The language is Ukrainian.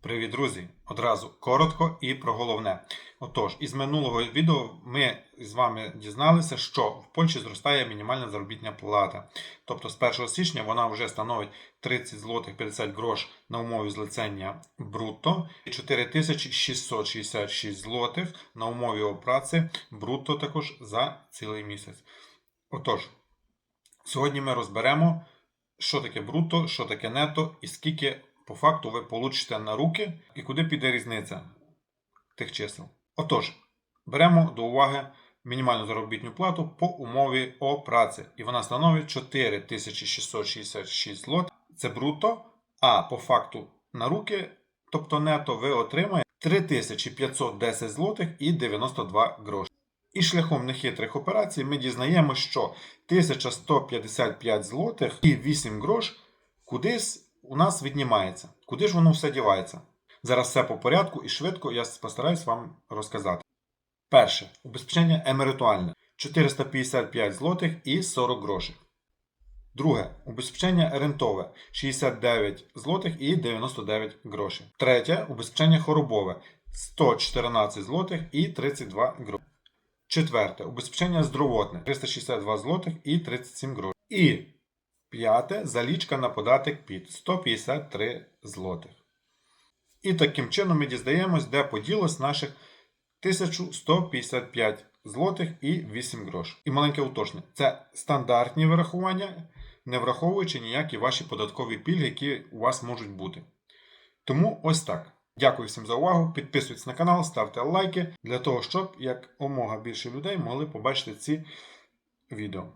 Привіт, друзі! Одразу коротко і про головне. Отож, із минулого відео ми з вами дізналися, що в Польщі зростає мінімальна заробітня плата. Тобто з 1 січня вона вже становить 30 злотих 50 грош на умові злицення брутто і 4666 злотих на умові опраці брутто також за цілий місяць. Отож, сьогодні ми розберемо, що таке брутто, що таке нето і скільки по факту ви получите на руки і куди піде різниця тих чисел. Отож, беремо до уваги мінімальну заробітну плату по умові о праці. І вона становить 4666 злот. Це брутто, а по факту на руки, тобто нето, ви отримаєте 3510 злотих і 92 гроші. І шляхом нехитрих операцій ми дізнаємося, що 1155 злотих і 8 грош кудись у нас віднімається. Куди ж воно все дівається? Зараз все по порядку і швидко я постараюсь вам розказати. Перше. Убезпечення емеритуальне 455 злотих і 40 грошей. Друге. Убезпечення рентове 69 злотих і 99 грошей. Третє. Убезпечення хоробове 114 злотих і 32 гроші. Четверте. Убезпечення здоровотне 362 злотих і 37 грошей. І п'яте. Залічка на податок під 153 злотих. І таким чином ми дізнаємось, де поділось наших 1155 злотих і 8 грош. І маленьке уточнення. Це стандартні вирахування, не враховуючи ніякі ваші податкові пільги, які у вас можуть бути. Тому ось так. Дякую всім за увагу. Підписуйтесь на канал, ставте лайки для того, щоб як омога більше людей могли побачити ці відео.